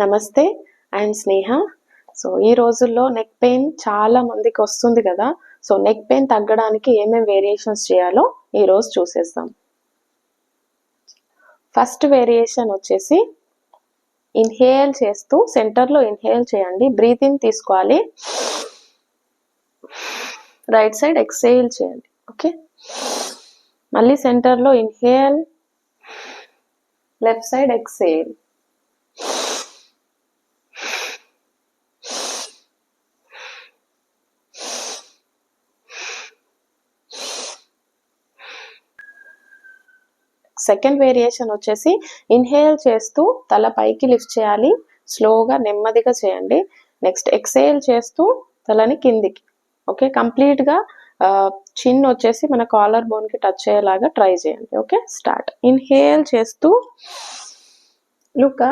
నమస్తే I'm Sneha so ఈ రోజుల్లో నెక్ పెయిన్ చాలా మందికి వస్తుంది కదా. సో నెక్ పెయిన్ తగ్గడానికి ఏమేమి వేరియేషన్స్ చేయాలో ఈ రోజు ఫస్ట్ వేరియేషన్ వచ్చేసి ఇన్హేల్ చేస్తూ సెంటర్లో ఇన్హేల్ చేయండి. బ్రీత్ ఇన్ తీసుకోవాలి. రైట్ సైడ్ ఎక్సేల్ చేయండి. ఓకే మళ్ళీ సెంటర్లో inhale left side exhale second variation వచ్చేసి ఇన్హేల్ చేస్తూ తల పైకి లిఫ్ట్ చేయాలి. స్లోగా నెమ్మదిగా చేయండి. నెక్స్ట్ ఎక్సేల్ చేస్తూ తలని కిందికి. ఓకే? కంప్లీట్గా చిన్ వచ్చేసి మన కాలర్ బోన్కి టచ్ అయ్యేలాగా ట్రై చేయండి. ఓకే? స్టార్ట్. ఇన్హేల్ చేస్తూ లుక్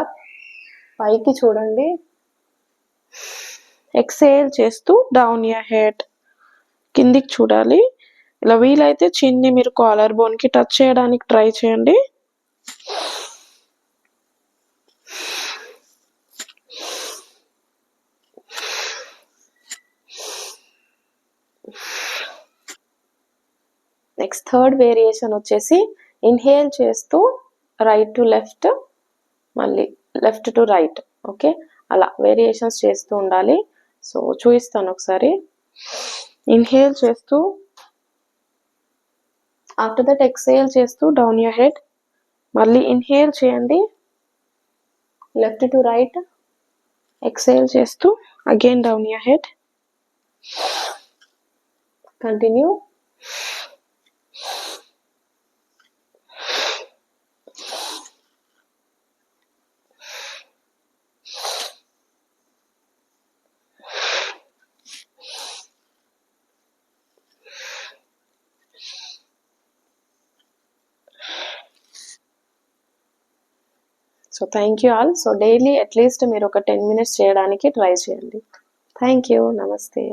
పైకి చూడండి. ఎక్సేల్ చేస్తూ డౌన్ యర్ హెడ్. కిందికి చూడాలి. ఇలా వీలైతే చిన్ని మీరు కాలర్ బోన్కి టచ్ చేయడానికి ట్రై చేయండి. నెక్స్ట్ థర్డ్ వేరియేషన్ వచ్చేసి ఇన్హేల్ చేస్తూ రైట్ టు లెఫ్ట్ మళ్ళీ లెఫ్ట్ టు రైట్ ఓకే అలా వేరియేషన్స్ చేస్తూ ఉండాలి. సో చూపిస్తాను ఒకసారి. ఇన్హేల్ చేస్తూ ఆఫ్టర్ దట్ ఎక్సేల్ చేస్తూ డౌన్ యూర్ హెడ్ మళ్ళీ ఇన్హేల్ చేయండి. లెఫ్ట్ టు రైట్ ఎక్సేల్ చేస్తూ again down your head continue so thank you all so daily at least మీరు ఒక టెన్ మినిట్స్ చేయడానికి ట్రై చేయండి. థ్యాంక్ యూ నమస్తే